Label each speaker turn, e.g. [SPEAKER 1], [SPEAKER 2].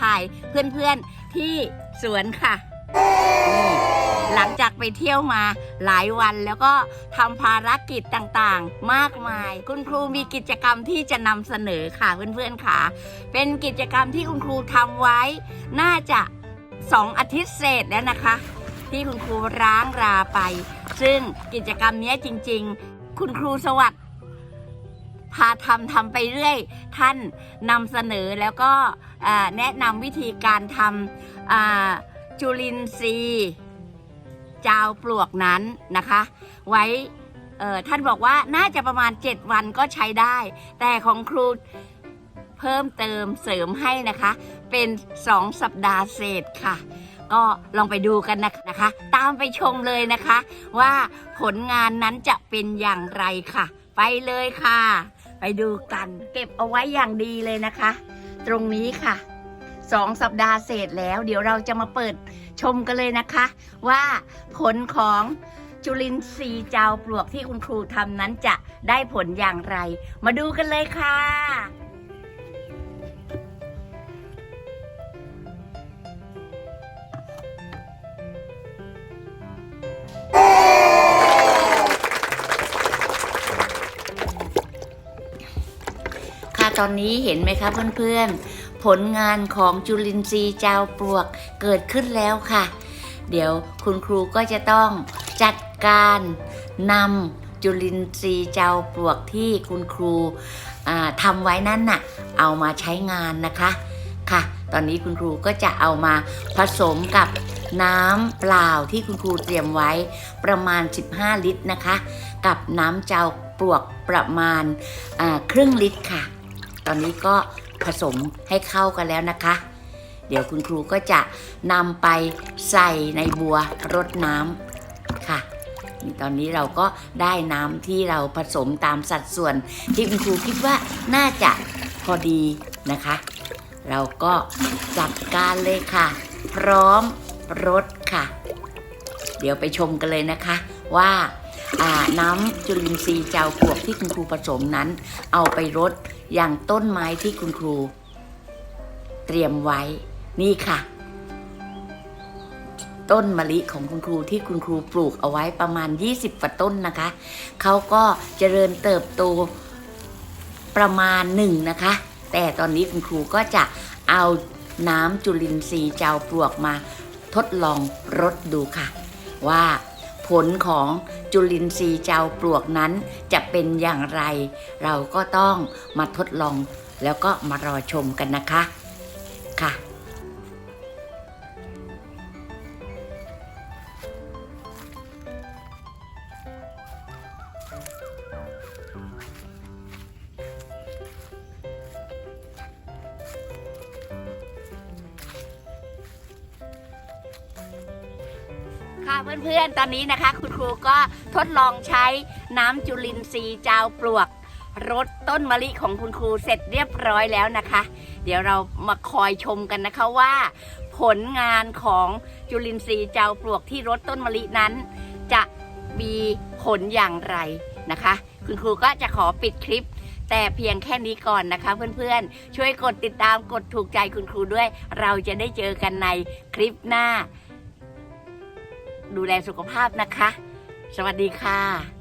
[SPEAKER 1] ถ่ายเพื่อนๆที่สวนค่ะนี่หลังจากไปเที่ยวมาหลายวันแล้วก็ทำภารกิจต่างๆ มากมาย คุณครูมีกิจกรรมที่จะนำเสนอค่ะเพื่อนๆค่ะ เป็นกิจกรรมที่คุณครูทำไว้ น่าจะสองอาทิตย์เศษแล้วนะคะ ที่คุณครูร้างราไป ซึ่งกิจกรรมเนี้ยจริง ๆ คุณครูสวัสดิ์ พาทำทำไปเรื่อย ท่านนำเสนอแล้วก็แนะนำวิธีการทำจุลินทรีย์จาวปลวกนั้นนะคะ ไว้ท่านบอกว่าน่าจะประมาณ 7 วันก็ใช้ได้ แต่ของครูเพิ่มเติมเสริมให้นะคะ เป็น 2 สัปดาห์เศษค่ะ ก็ลองไปดูกันนะคะ ตามไปชมเลยนะคะ ว่าผลงานนั้นจะเป็นอย่างไรค่ะ ไปเลยค่ะ ไปดูกัน เก็บเอาไว้อย่างดีเลยนะคะ ตรงนี้ค่ะสองสัปดาห์เสร็จแล้ว เดี๋ยวเราจะมาเปิดชมกันเลยนะคะ ว่าผลของจุลินทรีย์เจาปลวกที่คุณครูทำนั้นจะได้ผลอย่างไร มาดูกันเลยค่ะ ตอนนี้เห็นไหมคะเพื่อนๆ ผลงานของจุลินทรีย์เจ้าปลวกเกิดขึ้นแล้วค่ะ เดี๋ยวคุณครูก็จะต้องจัดการนำจุลินทรีย์เจ้าปลวกที่คุณครูทำไว้นั่นน่ะ เอามาใช้งานนะคะค่ะ ตอนนี้คุณครูก็จะเอามาผสมกับน้ำเปล่าที่คุณครูเตรียมไว้ประมาณ 15 ลิตรนะคะ กับน้ำเจ้าปลวกประมาณครึ่งลิตรค่ะ ตอนนี้ก็ผสมให้เข้ากันแล้วนะคะ เดี๋ยวคุณครูก็จะนำไปใส่ในบัวรดน้ำค่ะ ตอนนี้เราก็ได้น้ำที่เราผสมตามสัดส่วน ที่คุณครูคิดว่าน่าจะพอดีนะคะ เราก็จัดการเลยค่ะ พร้อมรดค่ะ เดี๋ยวไปชมกันเลยนะคะว่า น้ำจุลินทรีย์เจ้าปลวกที่คุณครูผสมนั้น เอาไปรดอย่างต้นไม้ที่คุณครู เตรียมไว้นี่ค่ะ ต้นมะลิของคุณครูที่คุณครูปลูกเอาไว้ประมาณ 20ฝ่าต้นนะคะเขาก็เจริญเติบโตประมาณหนึ่งนะคะ แต่ตอนนี้คุณครูก็จะเอาน้ำจุลินทรีย์เจ้าปลวกมาทดลองรดดูค่ะ ว่า ผลของจุลินทรีย์เจ้าปลวกนั้นจะเป็นอย่างไร เราก็ต้องมาทดลองแล้วก็มารอชมกันนะคะค่ะค่ะ เพื่อนๆ ตอนนี้นะคะ คุณครูก็ทดลองใช้น้ำจุลินทรีย์จาวปลวกรดต้นมะลิของคุณครูเสร็จเรียบร้อยแล้วนะคะ เดี๋ยวเรามาคอยชมกันนะคะว่า ผลงานของจุลินทรีย์จาวปลวกที่รดต้นมะลินั้น จะมีผลอย่างไรนะคะ คุณครูก็จะขอปิดคลิปแต่เพียงแค่นี้ก่อนนะคะเพื่อนๆ ช่วยกดติดตามกดถูกใจคุณครูด้วย เราจะได้เจอกันในคลิปหน้า ดูแลสุขภาพนะคะ สวัสดีค่ะ